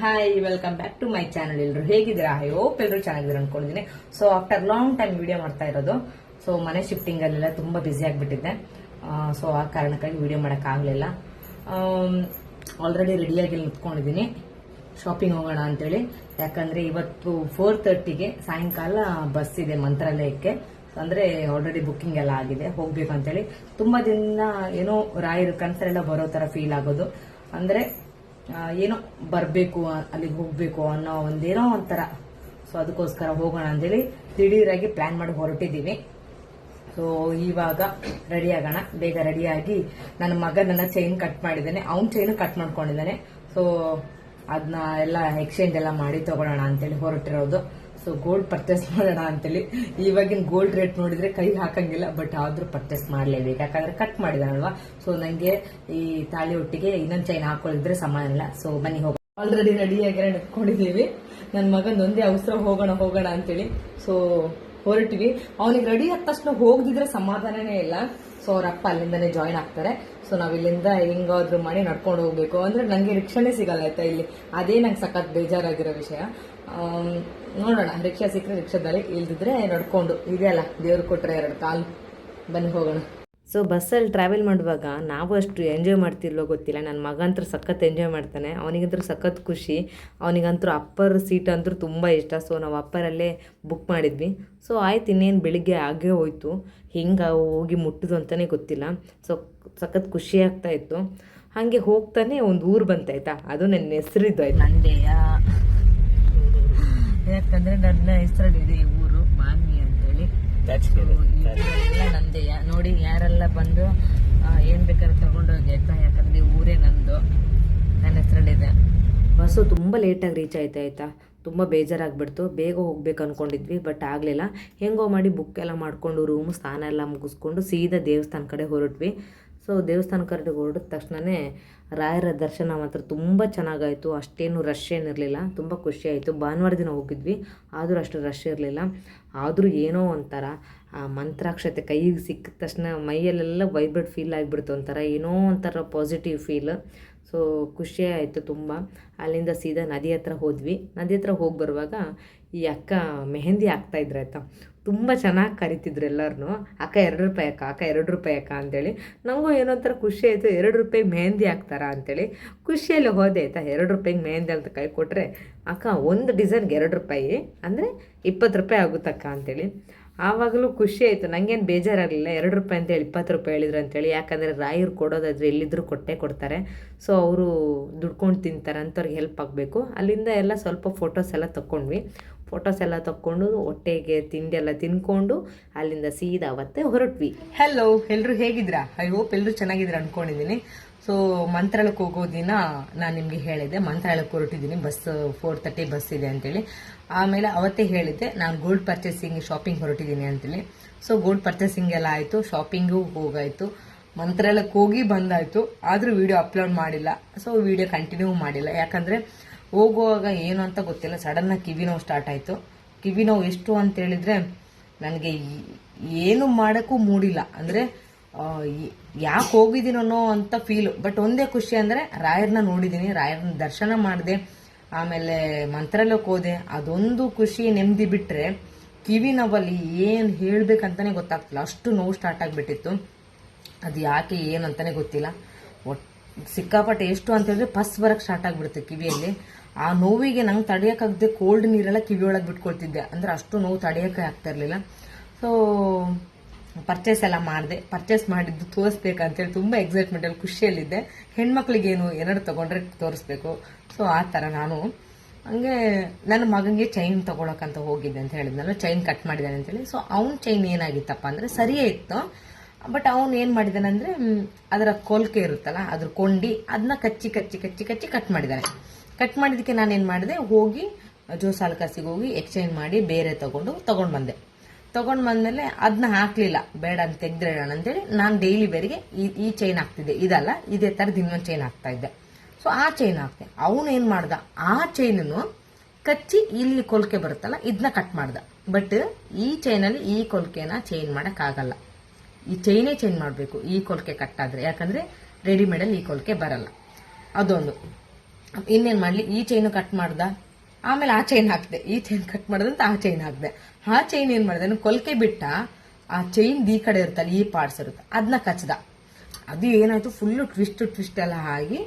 Hi welcome back to my channel ಎಲ್ಲರೂ ಹೇಗಿದ್ದೀರಾ? I hope ಎಲ್ಲರೂ ಚೆನ್ನಾಗಿದ್ದೀರಾ ಅನ್ಕೊಂಡಿದ್ದೀನಿ. So after long time video ಮಾಡ್ತಾ ಇರೋದು ಸೊ ಮನೆ ಶಿಫ್ಟಿಂಗ್ ಅಲ್ಲೆಲ್ಲ ತುಂಬಾ ಬ್ಯುಸಿ ಆಗಿಬಿಟ್ಟಿದ್ದೆ. ಸೊ ಆ ಕಾರಣಕ್ಕಾಗಿ ವಿಡಿಯೋ ಮಾಡೋಕ್ಕಾಗಲಿಲ್ಲ ಆಲ್ರೆಡಿ ರೆಡಿಯಾಗಿ ನಿಂತ್ಕೊಂಡಿದ್ದೀನಿ. ಶಾಪಿಂಗ್ ಹೋಗೋಣ ಅಂತೇಳಿ. ಯಾಕಂದ್ರೆ ಇವತ್ತು ಫೋರ್ ತರ್ಟಿಗೆ ಸಾಯಂಕಾಲ ಬಸ್ ಇದೆ ಮಂತ್ರಾಲಯಕ್ಕೆ. ಅಂದ್ರೆ ಆಲ್ರೆಡಿ ಬುಕ್ಕಿಂಗ್ ಎಲ್ಲ ಆಗಿದೆ. ಹೋಗ್ಬೇಕು ಅಂತೇಳಿ. ತುಂಬಾ ದಿನ ಏನೋ ರಾಯರ ಕನ್ಸರೆಲ್ಲ ಬರೋ ತರ ಫೀಲ್ ಆಗೋದು. ಅಂದ್ರೆ ಏನೋ ಬರ್ಬೇಕು ಅಲ್ಲಿಗೆ ಹೋಗ್ಬೇಕು ಅನ್ನೋ ಒಂದೇನೋ ಒಂಥರ. ಸೊ ಅದಕ್ಕೋಸ್ಕರ ಹೋಗೋಣ ಅಂತೇಳಿ ದಿಢೀರಾಗಿ ಪ್ಲಾನ್ ಮಾಡಿ ಹೊರಟಿದ್ದೀವಿ. ಸೊ ಇವಾಗ ರೆಡಿ ಆಗೋಣ. ಬೇಗ ರೆಡಿಯಾಗಿ ನನ್ನ ಮಗನನ್ನ ಚೈನ್ ಕಟ್ ಮಾಡಿದ್ದಾನೆ. ಅವನ್ ಚೈನ್ ಕಟ್ ಮಾಡ್ಕೊಂಡಿದ್ದಾನೆ. ಸೊ ಅದನ್ನ ಎಲ್ಲ ಎಕ್ಸ್ಚೇಂಜ್ ಎಲ್ಲ ಮಾಡಿ ತಗೊಳ್ಳೋಣ ಅಂತೇಳಿ ಹೊರಟಿರೋದು. ಸೊ ಗೋಲ್ಡ್ ಪರ್ಚೇಸ್ ಮಾಡೋಣ ಅಂತೇಳಿ. ಇವಾಗಿನ ಗೋಲ್ಡ್ ರೇಟ್ ನೋಡಿದ್ರೆ ಕೈ ಹಾಕಂಗಿಲ್ಲ ಬಟ್ ಆದ್ರೂ ಪರ್ಚೇಸ್ ಮಾಡ್ಲೇಬೇಕು. ಯಾಕಂದ್ರೆ ಕಟ್ ಮಾಡಿದಾನಲ್ವಾ? ಸೊ ನಂಗೆ ಈ ತಾಳಿ ಒಟ್ಟಿಗೆ ಇನ್ನೊಂದು ಚೈನ್ ಹಾಕೊಳ್ಳಿದ್ರೆ ಸಮಾನ ಇಲ್ಲ. ಸೊ ಬನ್ನಿ ಹೋಗ ಆಲ್ರೆಡಿ ರೆಡಿಯಾಗಿ ನಿಂತ್ಕೊಂಡಿದ್ದೀವಿ ನನ್ನ ಮಗನೊಂದೇ ಅವಸರ ಹೋಗೋಣ ಹೋಗೋಣ ಅಂತೇಳಿ. ಸೊ ಹೊರಟಿವಿ. ಅವನಿಗೆ ರೆಡಿ ಆದ ತಕ್ಷಣ ಹೋಗದಿದ್ರೆ ಸಮಾಧಾನನೇ ಇಲ್ಲ. ಸೊ ಅವ್ರ ಅಪ್ಪ ಅಲ್ಲಿಂದಾನೇ ಜಾಯಿನ್ ಆಗ್ತಾರೆ. ಸೊ ನಾವು ಇಲ್ಲಿಂದ ಹೆಂಗಾದ್ರೂ ಮಾಡಿ ನಡ್ಕೊಂಡು ಹೋಗ್ಬೇಕು. ಅಂದ್ರೆ ನಂಗೆ ರಿಕ್ಷಾನೇ ಸಿಗಲ್ಲ ಆಯ್ತಾ ಇಲ್ಲಿ. ಅದೇ ನಂಗೆ ಸಖತ್ ಬೇಜಾರಾಗಿರೋ ವಿಷಯ. ನೋಡೋಣ. ರಿಕ್ಷಾ ಸಿಕ್ಕರೆ ರಿಕ್ಷಾದಲ್ಲಿ ಇಲ್ದಿದ್ರೆ ನಡ್ಕೊಂಡು. ಇದೆಯಲ್ಲ ದೇವ್ರು ಕೊಟ್ಟರೆ ಎರಡು ಕಾಲು. ಬನ್ನಿ ಹೋಗೋಣ. ಸೊ ಬಸ್ಸಲ್ಲಿ ಟ್ರಾವೆಲ್ ಮಾಡುವಾಗ ನಾವು ಅಷ್ಟು ಎಂಜಾಯ್ ಮಾಡ್ತಿರ್ಲೋ ಗೊತ್ತಿಲ್ಲ. ನನ್ನ ಮಗ ಅಂತೂ ಸಖತ್ ಎಂಜಾಯ್ ಮಾಡ್ತಾನೆ. ಅವನಿಗಂತೂ ಸಖತ್ ಖುಷಿ. ಅವನಿಗಂತೂ ಅಪ್ಪರ್ ಸೀಟ್ ಅಂತೂ ತುಂಬ ಇಷ್ಟ. ಸೊ ನಾವು ಅಪ್ಪರಲ್ಲೇ ಬುಕ್ ಮಾಡಿದ್ವಿ. ಸೊ ಆಯ್ತು ಇನ್ನೇನು ಬೆಳಿಗ್ಗೆ ಆಗೇ ಹೋಯ್ತು. ಹಿಂಗೆ ಹೋಗಿ ಮುಟ್ಟಿದು ಅಂತಲೇ ಗೊತ್ತಿಲ್ಲ. ಸೊ ಸಖತ್ ಖುಷಿ ಆಗ್ತಾ ಇತ್ತು. ಹಾಗೆ ಹೋಗ್ತಾನೆ ಒಂದು ಊರು ಬಂತಾಯ್ತಾ? ಅದು ನನ್ನ ಹೆಸರಿದ್ದು ಆಯ್ತು? ನಂದೇಯ ಯಾಕಂದ್ರೆ ನನ್ನ ಹೆಸರಲ್ಲಿದೆ ಈ ಊರು ಮಾನ್ವಿ ಅಂತೇಳಿ. ಹೇಳಿ ನಂದೇ ನೋಡಿ ಯಾರೆಲ್ಲ ಬಂದು ಏನ್ ಬೇಕಾದ್ರೆ ತಗೊಂಡೋಗಿ ಆಯ್ತಾ? ಯಾಕಂದ್ರೆ ಈ ಊರೇ ನಂದು. ನನ್ನ ಹೆಸರಲ್ಲಿದೆ. ಬಸ್ಸು ತುಂಬ ಲೇಟಾಗಿ ರೀಚ್ ಆಯ್ತಾ ಆಯಿತಾ? ತುಂಬ ಬೇಜಾರಾಗ್ಬಿಡ್ತು. ಬೇಗ ಹೋಗ್ಬೇಕು ಅಂದ್ಕೊಂಡಿದ್ವಿ ಬಟ್ ಆಗಲಿಲ್ಲ. ಹೆಂಗೋ ಮಾಡಿ ಬುಕ್ ಎಲ್ಲ ಮಾಡಿಕೊಂಡು ರೂಮು ಸ್ನಾನ ಎಲ್ಲ ಮುಗಿಸ್ಕೊಂಡು ಸೀದಾ ದೇವಸ್ಥಾನ ಕಡೆ ಹೊರಟ್ವಿ. ಸೊ ದೇವಸ್ಥಾನ ಕರೆದು ಹೊರಡಿದ ತಕ್ಷಣವೇ ರಾಯರ ದರ್ಶನ ಮಾತ್ರ ತುಂಬ ಚೆನ್ನಾಗಾಯಿತು. ಅಷ್ಟೇನು ರಶ್ ಏನಿರಲಿಲ್ಲ ತುಂಬ ಖುಷಿ ಆಯಿತು. ಭಾನುವಾರ ದಿನ ಹೋಗಿದ್ವಿ. ಆದರೂ ಅಷ್ಟು ರಶ್ ಇರಲಿಲ್ಲ. ಆದರೂ ಏನೋ ಒಂಥರ, ಆ ಮಂತ್ರಾಕ್ಷತೆ ಕೈಗೆ ಸಿಕ್ಕಿದ ತಕ್ಷಣ ಮೈಯಲ್ಲೆಲ್ಲ ವೈಬ್ರೇಟ್ ಫೀಲ್ ಆಗಿಬಿಡ್ತು ಒಂಥರ. ಏನೋ ಒಂಥರ ಪಾಸಿಟಿವ್ ಫೀಲ್ ಸೊ ಖುಷಿ ಆಯಿತು ತುಂಬ. ಅಲ್ಲಿಂದ ಸೀದಾ ನದಿ ಹತ್ರ ಹೋದ್ವಿ. ನದಿ ಹತ್ರ ಹೋಗಿ ಬರುವಾಗ ಈ ಅಕ್ಕ ಮೆಹಂದಿ ಹಾಕ್ತಾ ಇದ್ರು ಆಯ್ತಾ. ತುಂಬ ಚೆನ್ನಾಗಿ ಕರಿತಿದ್ರು ಎಲ್ಲರೂ ಅಕ್ಕ ಎರಡು ರೂಪಾಯಿ ಅಕ್ಕ ಅಕ್ಕ ಎರಡು ರೂಪಾಯಿ ಅಕ್ಕ ಅಂತೇಳಿ. ನನಗೂ ಏನೋ ಒಂಥರ ಖುಷಿ ಆಯಿತು. ಎರಡು ರೂಪಾಯಿ ಮೆಹಂದಿ ಹಾಕ್ತಾರಾ ಅಂತೇಳಿ. ಖುಷಿಯಲ್ಲಿ ಹೋದೆ ಆಯ್ತಾ. ಎರಡು ರೂಪಾಯಿಗೆ ಮೆಹಂದಿ ಅಂತ ಕೈ ಕೊಟ್ಟರೆ ಅಕ್ಕ, ಒಂದು ಡಿಸೈನ್ಗೆ ಎರಡು ರೂಪಾಯಿ. ಅಂದರೆ ಇಪ್ಪತ್ತು ರೂಪಾಯಿ ಆಗುತ್ತಕ್ಕ ಅಂತೇಳಿ. ಆವಾಗಲೂ ಖುಷಿ ಆಯಿತು. ನನಗೇನು ಬೇಜಾರಾಗಲಿಲ್ಲ. ಎರಡು ರೂಪಾಯಿ ಅಂತೇಳಿ ಇಪ್ಪತ್ತು ರೂಪಾಯಿ ಹೇಳಿದ್ರು ಅಂತೇಳಿ ಯಾಕಂದರೆ ರಾಯರು ಕೊಡೋದಾದ್ರೆ ಎಲ್ಲಿದ್ದರೂ ಕೊಟ್ಟೇ ಕೊಡ್ತಾರೆ. ಸೊ ಅವರು ದುಡ್ಕೊಂಡು ತಿಂತಾರೆ. ಅಂಥವ್ರಿಗೆ ಹೆಲ್ಪ್ ಆಗಬೇಕು. ಅಲ್ಲಿಂದ ಎಲ್ಲ ಸ್ವಲ್ಪ ಫೋಟೋಸ್ ಎಲ್ಲ ತಗೊಂಡ್ವಿ ಫೋಟೋಸ್ ಎಲ್ಲ ತಕ್ಕೊಂಡು ಹೊಟ್ಟೆಗೆ ತಿಂಡಿ ಎಲ್ಲ ತಿನ್ಕೊಂಡು ಅಲ್ಲಿಂದ ಸೀದಾ ಅವತ್ತೆ ಹೊರಟ್ವಿ. ಹಲೋ ಎಲ್ಲರೂ ಹೇಗಿದ್ರಾ? ಐ ಹೋಪ್ ಎಲ್ಲರೂ ಚೆನ್ನಾಗಿದ್ರು ಅನ್ಕೊಂಡಿದ್ದೀನಿ. ಸೊ ಮಂತ್ರಾಲಯಕ್ಕೆ ಹೋಗೋ ದಿನ ನಾನು ನಿಮಗೆ ಹೇಳಿದೆ ಮಂತ್ರಾಲಯಕ್ಕೆ ಹೊರಟಿದ್ದೀನಿ ಬಸ್ ಫೋರ್ ತರ್ಟಿ ಬಸ್ ಇದೆ ಅಂತೇಳಿ. ಆಮೇಲೆ ಅವತ್ತೇ ಹೇಳಿದ್ದೆ, ನಾನು ಗೋಲ್ಡ್ ಪರ್ಚೇಸಿಂಗ್ ಶಾಪಿಂಗ್ ಹೊರಟಿದ್ದೀನಿ ಅಂತೇಳಿ. ಸೊ ಗೋಲ್ಡ್ ಪರ್ಚೇಸಿಂಗ್ ಎಲ್ಲ ಆಯಿತು ಶಾಪಿಂಗು ಹೋಗಾಯಿತು. ಮಂತ್ರಾಲಯಕ್ಕೆ ಹೋಗಿ ಬಂದಾಯಿತು. ಆದರೂ ವಿಡಿಯೋ ಅಪ್ಲೋಡ್ ಮಾಡಿಲ್ಲ. ಸೊ ವಿಡಿಯೋ ಕಂಟಿನ್ಯೂ ಮಾಡಿಲ್ಲ. ಯಾಕಂದರೆ ಹೋಗುವಾಗ ಏನು ಅಂತ ಗೊತ್ತಿಲ್ಲ. ಸಡನ್ನಾಗಿ ಕಿವಿ ನೋವು ಸ್ಟಾರ್ಟ್ ಆಯಿತು. ಕಿವಿ ನೋವು ಎಷ್ಟು ಅಂತ ಹೇಳಿದ್ರೆ ನನಗೆ ಏನು ಮಾಡೋಕ್ಕೂ ಮೂಡಿಲ್ಲ. ಅಂದರೆ ಯಾಕೆ ಹೋಗಿದ್ದೀನೋ ಅಂತ ಫೀಲು ಬಟ್ ಒಂದೇ ಖುಷಿ ಅಂದರೆ ರಾಯರನ್ನ ನೋಡಿದ್ದೀನಿ ರಾಯರನ್ನ ದರ್ಶನ ಮಾಡಿದೆ, ಆಮೇಲೆ ಮಂತ್ರಾಲಯಕ್ಕೆ ಹೋದೆ. ಅದೊಂದು ಖುಷಿ ನೆಮ್ಮದಿ ಬಿಟ್ಟರೆ ಕಿವಿ ನೋವಲ್ಲಿ ಏನು ಹೇಳಬೇಕಂತಲೇ ಗೊತ್ತಾಗ್ತಿಲ್ಲ. ಅಷ್ಟು ನೋವು ಸ್ಟಾರ್ಟ್ ಆಗಿಬಿಟ್ಟಿತ್ತು. ಅದು ಯಾಕೆ, ಏನು ಅಂತಾನೆ ಗೊತ್ತಿಲ್ಲ. ಒಟ್ ಸಿಕ್ಕಾಪಟ್ಟೆ ಎಷ್ಟು ಅಂತ ಹೇಳಿದ್ರೆ ಪಸ್ ಬರಕ್ಕೆ ಸ್ಟಾರ್ಟ್ ಆಗಿಬಿಡುತ್ತೆ ಕಿವಿಯಲ್ಲಿ. ಆ ನೋವಿಗೆ ನಂಗೆ ತಡೆಯೋಕ್ಕಾಗದೆ ಕೋಲ್ಡ್ ನೀರೆಲ್ಲ ಕಿವಿಯೊಳಗೆ ಬಿಟ್ಕೊಳ್ತಿದ್ದೆ. ಅಂದರೆ ಅಷ್ಟು ನೋವು ತಡೆಯೋಕ್ಕೆ ಆಗ್ತಾ ಇರಲಿಲ್ಲ. ಸೊ ಪರ್ಚೇಸ್ ಎಲ್ಲ ಮಾಡಿದೆ. ಪರ್ಚೇಸ್ ಮಾಡಿದ್ದು ತೋರಿಸ್ಬೇಕಂತೇಳಿ ತುಂಬ ಎಕ್ಸೈಟ್ಮೆಂಟಲ್ಲಿ ಖುಷಿಯಲ್ಲಿದ್ದೆ. ಹೆಣ್ಮಕ್ಳಿಗೇನು ಎರಡು ತಗೊಂಡ್ರೆ ತೋರಿಸ್ಬೇಕು. ಸೊ ಆ ಥರ ನಾನು ಹಂಗೆ ನನ್ನ ಮಗನಿಗೆ ಚೈನ್ ತಗೊಳಕಂತ ಹೋಗಿದ್ದೆ ಅಂತ ಹೇಳಿದ್ನಲ್ಲ ಚೈನ್ ಕಟ್ ಮಾಡಿದ್ದಾನೆ ಅಂತೇಳಿ ಸೊ ಅವ್ನ ಚೈನ್ ಏನಾಗಿತ್ತಪ್ಪ ಅಂದರೆ ಸರಿಯೇ ಇತ್ತು. ಬಟ್ ಅವನು ಏನು ಮಾಡಿದಾನೆ ಅಂದರೆ ಕೊಲ್ಕೆ ಇರುತ್ತಲ್ಲ, ಅದ್ರ ಕೊಂಡಿ ಅದನ್ನ ಕಚ್ಚಿ ಕಚ್ಚಿ ಕಚ್ಚಿ ಕಚ್ಚಿ ಕಟ್ ಮಾಡಿದ್ದಾನೆ. ಕಟ್ ಮಾಡಿದ್ದಕ್ಕೆ ನಾನು ಏನು ಮಾಡಿದೆ, ಹೋಗಿ ಜೋಸಾಲ್ಕಾಸಿಗೆ ಹೋಗಿ ಎಕ್ಸ್ಚೇಂಜ್ ಮಾಡಿ ಬೇರೆ ತಗೊಂಡು ತಗೊಂಡು ಬಂದೆ. ತಗೊಂಡ್ ಬಂದ್ಮೇಲೆ ಅದನ್ನ ಹಾಕ್ಲಿಲ್ಲ. ಬೇಡ ಅಂತ ತೆಗ್ದಿಡೋಣ ಅಂತೇಳಿ ನಾನು ಡೈಲಿ ಬೇರೆಗೆ ಈ ಚೈನ್ ಹಾಕ್ತಿದ್ದೆ. ಇದಲ್ಲ, ಇದೇ ಥರದ್ದು ಇನ್ನೊಂದು ಚೈನ್ ಹಾಕ್ತಾ ಇದ್ದೆ. ಸೊ ಆ ಚೈನ್ ಹಾಕ್ತೆ ಅವನು ಏನು ಮಾಡ್ದ? ಆ ಚೈನನ್ನು ಕಚ್ಚಿ ಇಲ್ಲಿ ಕೊಲ್ಕೆ ಬರುತ್ತಲ್ಲ ಇದನ್ನ ಕಟ್ ಮಾಡ್ದ. ಬಟ್ ಈ ಚೈನಲ್ಲಿ ಈ ಕೊಲ್ಕೆನ ಚೈನ್ ಆಗಲ್ಲ. ಈ ಚೈನೇ ಚೇಂಜ್ ಮಾಡಬೇಕು, ಈ ಕೊಲ್ಕೆ ಕಟ್ ಆದ್ರೆ. ಯಾಕಂದ್ರೆ ರೆಡಿಮೇಡಲ್ಲಿ ಈ ಕೊಲ್ಕೆ ಬರಲ್ಲ. ಅದೊಂದು. ಇನ್ನೇನು ಮಾಡಲಿ? ಈ ಚೈನು ಕಟ್ ಮಾಡ್ದ? ಆಮೇಲೆ ಆ ಚೈನ್ ಹಾಕಿದೆ. ಈ ಚೈನ್ ಕಟ್ ಮಾಡಿದಂತ ಆ ಚೈನ್ ಹಾಕಿದೆ. ಆ ಚೈನ್ ಏನು ಮಾಡಿದೆ? ಕೊಲ್ಕೆ ಬಿಟ್ಟ ಆ ಚೈನ್ ಈ ಕಡೆ ಇರುತ್ತಲ್ಲ, ಈ ಪಾರ್ಟ್ಸ್ ಇರುತ್ತೆ. ಅದನ್ನ ಕಚ್ದ. ಅದು ಏನಾಯ್ತು? ಫುಲ್ಲು ಟ್ವಿಸ್ಟ್ ಟ್ವಿಸ್ಟ್ ಎಲ್ಲ ಆಗಿ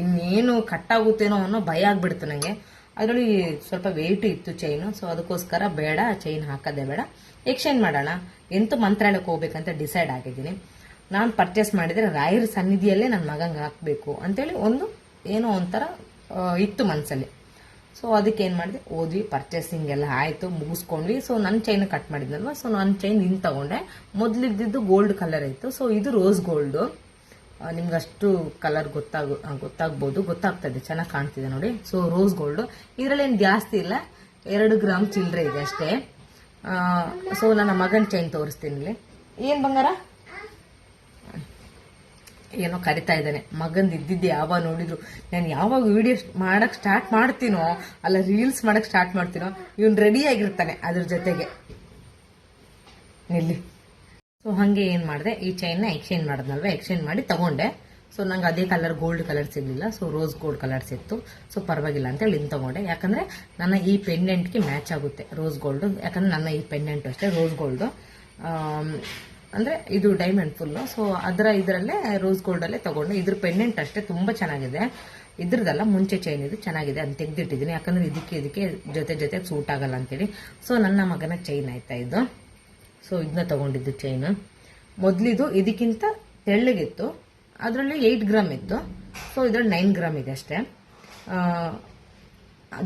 ಇನ್ನೇನು ಕಟ್ ಆಗುತ್ತೇನೋ ಅನ್ನೋ ಭಯ ಆಗ್ಬಿಡ್ತು ನನಗೆ ಅದರಲ್ಲಿ ಸ್ವಲ್ಪ ವೆಯ್ಟ್ ಇತ್ತು ಚೈನು ಸೊ ಅದಕ್ಕೋಸ್ಕರ ಬೇಡ ಚೈನ್ ಹಾಕೋದೇ ಬೇಡ. ಎಕ್ಸ್ಚೇಂಜ್ ಮಾಡೋಣ. ಎಂತ ಮಂತ್ರಾಲಯಕ್ಕೆ ಹೋಗ್ಬೇಕಂತ ಡಿಸೈಡ್ ಆಗಿದ್ದೀನಿ. ನಾನು ಪರ್ಚೇಸ್ ಮಾಡಿದರೆ ರಾಯರ ಸನ್ನಿಧಿಯಲ್ಲೇ ನನ್ನ ಮಗಂಗೆ ಹಾಕಬೇಕು ಅಂತೇಳಿ ಒಂದು ಏನೋ ಒಂಥರ ಇತ್ತು ಮನಸ್ಸಲ್ಲಿ ಸೊ ಅದಕ್ಕೆ ಏನು ಮಾಡಿದೆ ಓದ್ವಿ ಪರ್ಚೇಸಿಂಗ್ ಎಲ್ಲ ಆಯಿತು, ಮುಗಿಸ್ಕೊಂಡ್ವಿ. ಸೊ ನನ್ನ ಚೈನ್ ಕಟ್ ಮಾಡಿದ್ನಲ್ವ? ಸೊ ನನ್ನ ಚೈನ್ ಇನ್ನು ತಗೊಂಡೆ. ಮೊದಲಿದ್ದಿದ್ದು ಗೋಲ್ಡ್ ಕಲರ್ ಇತ್ತು. ಸೊ ಇದು ರೋಸ್ ಗೋಲ್ಡು ನಿಮ್ಗೆ ಅಷ್ಟು ಕಲರ್ ಗೊತ್ತಾಗ ಗೊತ್ತಾಗ್ಬೋದು. ಗೊತ್ತಾಗ್ತದೆ ಚೆನ್ನಾಗಿ ಕಾಣ್ತಿದೆ ನೋಡಿ. ಸೊ ರೋಸ್ ಗೋಲ್ಡು ಇದರಲ್ಲೇನು ಜಾಸ್ತಿ ಇಲ್ಲ. ಎರಡು ಗ್ರಾಮ್ ಚಿಲ್ಲರೆ ಇದೆ ಅಷ್ಟೇ. ಸೊ ನನ್ನ ಮಗನ ಚೈನ್ ತೋರಿಸ್ತೀನಿ ಇಲ್ಲಿ. ಏನು ಬಂಗಾರ? ಏನೋ ಕರಿತಾ ಇದ್ದಾನೆ. ಮಗಂದು ಇದ್ದಿದ್ದೆ, ಯಾವಾಗ ನೋಡಿದ್ರು. ನಾನು ಯಾವಾಗ ವಿಡಿಯೋ ಮಾಡಕ್ ಸ್ಟಾರ್ಟ್ ಮಾಡ್ತೀನೋ, ಅಲ್ಲ ರೀಲ್ಸ್ ಮಾಡಕ್ ಸ್ಟಾರ್ಟ್ ಮಾಡ್ತೀನೋ, ಇವನ್ ರೆಡಿ ಆಗಿರ್ತಾನೆ ಅದ್ರ ಜೊತೆಗೆ. ಇಲ್ಲಿ ಸೊ ಹಾಗೆ ಏನು ಮಾಡಿದೆ, ಈ ಚೈನ್ನ ಎಕ್ಸ್ಚೇಂಜ್ ಮಾಡಿದ್ನಲ್ವ? ಎಕ್ಸ್ಚೇಂಜ್ ಮಾಡಿ ತಗೊಂಡೆ. ಸೊ ನಂಗೆ ಅದೇ ಕಲರ್ ಗೋಲ್ಡ್ ಕಲರ್ ಸಿಗ್ಲಿಲ್ಲ. ಸೊ ರೋಸ್ ಗೋಲ್ಡ್ ಕಲರ್ ಸಿಕ್ತು. ಸೊ ಪರವಾಗಿಲ್ಲ ಅಂತೇಳಿ ಇನ್ನು ತಗೊಂಡೆ. ಯಾಕಂದ್ರೆ ನನ್ನ ಈ ಪೆಂಡೆಂಟ್ಗೆ ಮ್ಯಾಚ್ ಆಗುತ್ತೆ ರೋಸ್ ಗೋಲ್ಡು ಯಾಕಂದ್ರೆ ನನ್ನ ಈ ಪೆಂಡೆಂಟ್ ಅಷ್ಟೇ ರೋಸ್ ಗೋಲ್ಡು ಅಂದರೆ ಇದು ಡೈಮಂಡ್ ಫುಲ್ಲು ಸೊ ಅದರ ಇದರಲ್ಲೇ ರೋಸ್ ಗೋಲ್ಡಲ್ಲೇ ತಗೊಂಡೆ ಇದ್ರ ಪೆಂಡೆಂಟ್ ಅಷ್ಟೇ ತುಂಬ ಚೆನ್ನಾಗಿದೆ. ಇದ್ರದ್ದಲ್ಲ ಮುಂಚೆ ಚೈನ್ ಇದು ಚೆನ್ನಾಗಿದೆ. ಅಂತ ತೆಗೆದಿಟ್ಟಿದ್ದೀನಿ. ಯಾಕಂದರೆ ಇದಕ್ಕೆ ಇದಕ್ಕೆ ಜೊತೆ ಜೊತೆ ಸೂಟ್ ಆಗಲ್ಲ ಅಂತೇಳಿ. ಸೊ ನನ್ನ ಮಗನ ಚೈನ್ ಆಯ್ತಾ ಇದು. ಸೊ ಇದನ್ನ ತಗೊಂಡಿದ್ದು ಚೈನು ಮೊದಲಿದು ಇದಕ್ಕಿಂತ ತೆಳ್ಳಗಿತ್ತು. ಅದರಲ್ಲಿ ಏಯ್ಟ್ ಗ್ರಾಮ್ ಇತ್ತು. ಸೊ ಇದರಲ್ಲಿ ನೈನ್ ಗ್ರಾಮ್ ಇದೆ ಅಷ್ಟೇ.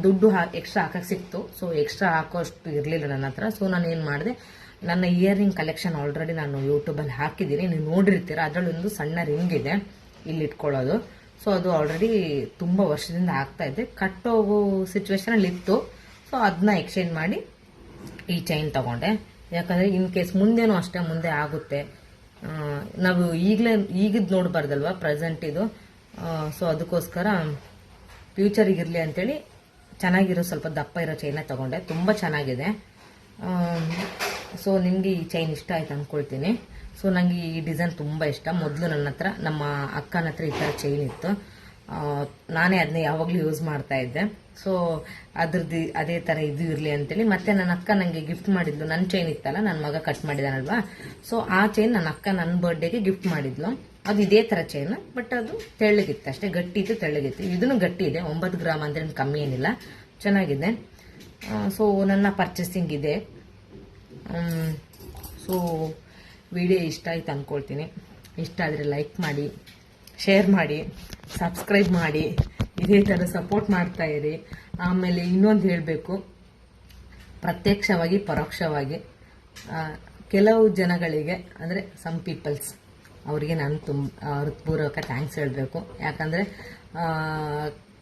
ದುಡ್ಡು ಹಾ ಎಕ್ಸ್ಟ್ರಾ ಹಾಕಕ್ಕೆ ಸಿಕ್ತು. ಸೊ ಎಕ್ಸ್ಟ್ರಾ ಹಾಕೋಷ್ಟು ಇರಲಿಲ್ಲ ನನ್ನ ಹತ್ರ. ಸೊ ನಾನು ಏನು ಮಾಡಿದೆ? ನನ್ನ ಇಯರಿಂಗ್ ಕಲೆಕ್ಷನ್ ಆಲ್ರೆಡಿ ನಾನು ಯೂಟ್ಯೂಬಲ್ಲಿ ಹಾಕಿದ್ದೀನಿ. ನೀವು ನೋಡಿರ್ತೀರ ಅದರಲ್ಲಿ ಒಂದು ಸಣ್ಣ ರಿಂಗ್ ಇದೆ. ಇಲ್ಲಿ ಇಟ್ಕೊಳ್ಳೋದು. ಸೊ ಅದು ಆಲ್ರೆಡಿ ತುಂಬ ವರ್ಷದಿಂದ ಆಗ್ತಾ ಇದೆ. ಕಟ್ಟೋಗೋ ಸಿಚುವೇಶನಲ್ಲಿ ಇತ್ತು. ಸೊ ಅದನ್ನ ಎಕ್ಸ್ಚೇಂಜ್ ಮಾಡಿ ಈ ಚೈನ್ ತಗೊಂಡೆ. ಯಾಕಂದರೆ ಇನ್ ಕೇಸ್ ಮುಂದೇನು ಅಷ್ಟೇ ಮುಂದೆ ಆಗುತ್ತೆ. ನಾವು ಈಗಲೇ ಈಗಿದ್ದು ನೋಡಬಾರ್ದಲ್ವ ಪ್ರೆಸೆಂಟ್ ಇದು. ಸೊ ಅದಕ್ಕೋಸ್ಕರ ಫ್ಯೂಚರಿಗಿರಲಿ ಅಂತೇಳಿ ಚೆನ್ನಾಗಿರೋ ಸ್ವಲ್ಪ ದಪ್ಪ ಇರೋ ಚೈನ ತಗೊಂಡೆ. ತುಂಬ ಚೆನ್ನಾಗಿದೆ. ಸೊ ನಿಮಗೆ ಈ ಚೈನ್ ಇಷ್ಟ ಆಯ್ತು ಅಂದ್ಕೊಳ್ತೀನಿ ಸೊ ನನಗೆ ಈ ಡಿಸೈನ್ ತುಂಬ ಇಷ್ಟ. ಮೊದಲು ನನ್ನ ಹತ್ರ, ನಮ್ಮ ಅಕ್ಕನ ಹತ್ರ ಈ ಥರ ಚೈನ್ ಇತ್ತು. ನಾನೇ ಅದನ್ನ ಯಾವಾಗಲೂ ಯೂಸ್ ಮಾಡ್ತಾ ಇದ್ದೆ. ಸೊ ಅದ್ರದ್ದು ಅದೇ ಥರ ಇದು ಇರಲಿ ಅಂತೇಳಿ. ಮತ್ತೆ ನನ್ನ ಅಕ್ಕ ನನಗೆ ಗಿಫ್ಟ್ ಮಾಡಿದ್ಲು. ನನ್ನ ಚೈನ್ ಇತ್ತಲ್ಲ ನನ್ನ ಮಗ ಕಟ್ ಮಾಡಿದಾನಲ್ವಾ? ಸೊ ಆ ಚೈನ್ ನನ್ನ ಅಕ್ಕ ನನ್ನ ಬರ್ಡೇಗೆ ಗಿಫ್ಟ್ ಮಾಡಿದ್ಲು. ಅದು ಇದೇ ಥರ ಚೈನ್ ಬಟ್ ಅದು ತೆಳ್ಳಗಿತ್ತು ಅಷ್ಟೇ. ಗಟ್ಟಿ ಇತ್ತು ತೆಳ್ಳಗಿತ್ತು. ಇದನ್ನು ಗಟ್ಟಿ ಇದೆ. ಒಂಬತ್ತು ಗ್ರಾಮ್ ಅಂದ್ರೆ ಕಮ್ಮಿ ಏನಿಲ್ಲ. ಚೆನ್ನಾಗಿದೆ. ಸೊ ನನ್ನ ಪರ್ಚೇಸಿಂಗ್ ಇದೆ. ಸೊ ವಿಡಿಯೋ ಇಷ್ಟ ಆಯ್ತು ಅಂದ್ಕೊಳ್ತೀನಿ ಇಷ್ಟ ಆದರೆ ಲೈಕ್ ಮಾಡಿ ಶೇರ್ ಮಾಡಿ ಸಬ್ಸ್ಕ್ರೈಬ್ ಮಾಡಿ, ಇದೇ ಥರ ಸಪೋರ್ಟ್ ಮಾಡ್ತಾ ಇರಿ. ಆಮೇಲೆ ಇನ್ನೊಂದು ಹೇಳಬೇಕು. ಪ್ರತ್ಯಕ್ಷವಾಗಿ, ಪರೋಕ್ಷವಾಗಿ ಕೆಲವು ಜನಗಳಿಗೆ, ಅಂದರೆ ಸಮ್ ಪೀಪಲ್ಸ್ ಅವರಿಗೆ ನಾನು ತುಂಬ ಹೃತ್ಪೂರ್ವಕ ಥ್ಯಾಂಕ್ಸ್ ಹೇಳಬೇಕು. ಯಾಕಂದರೆ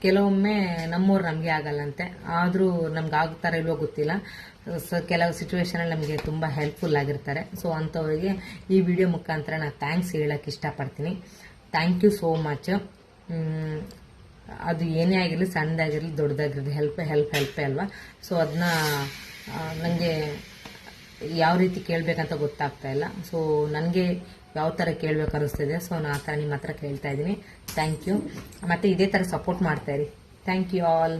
ಕೆಲವೊಮ್ಮೆ ನಮ್ಮವ್ರು ನಮಗೆ ಆಗಲ್ಲಂತೆ. ಆದರೂ ನಮ್ಗೆ ಆಗ್ತಾರೋ ಇಲ್ವೋ ಗೊತ್ತಿಲ್ಲ. ಸೊ ಕೆಲವು ಸಿಚುವೇಶನಲ್ಲಿ ನಮಗೆ ತುಂಬ ಹೆಲ್ಪ್ಫುಲ್ ಆಗಿರ್ತಾರೆ. ಸೊ ಅಂಥವರಿಗೆ ಈ ವಿಡಿಯೋ ಮುಖಾಂತರ ನಾನು ಥ್ಯಾಂಕ್ಸ್ ಹೇಳೋಕ್ಕೆ ಇಷ್ಟಪಡ್ತೀನಿ. ಥ್ಯಾಂಕ್ ಯು ಸೋ ಮಚ್ ಅದು ಏನೇ ಆಗಿರಲಿ, ಸಣ್ಣದಾಗಿರಲಿ, ದೊಡ್ಡದಾಗಿರಲಿ ಹೆಲ್ಪ್ ಹೆಲ್ಪ್ ಹೆಲ್ಪೇ ಅಲ್ವಾ? ಸೊ ಅದನ್ನ ನನಗೆ ಯಾವ ರೀತಿ ಕೇಳಬೇಕಂತ ಗೊತ್ತಾಗ್ತಾ ಇಲ್ಲ. ಸೊ ನನಗೆ ಯಾವ ಥರ ಕೇಳಬೇಕು ಅನಿಸ್ತಿದೆ. ಸೊ ನಾನು ಆ ಥರ ನಿಮ್ಮ ಹತ್ರ ಕೇಳ್ತಾ ಇದ್ದೀನಿ. ಥ್ಯಾಂಕ್ ಯು ಮತ್ತು ಇದೇ ಥರ ಸಪೋರ್ಟ್ ಮಾಡ್ತಾ ಇರಿ. Thank you all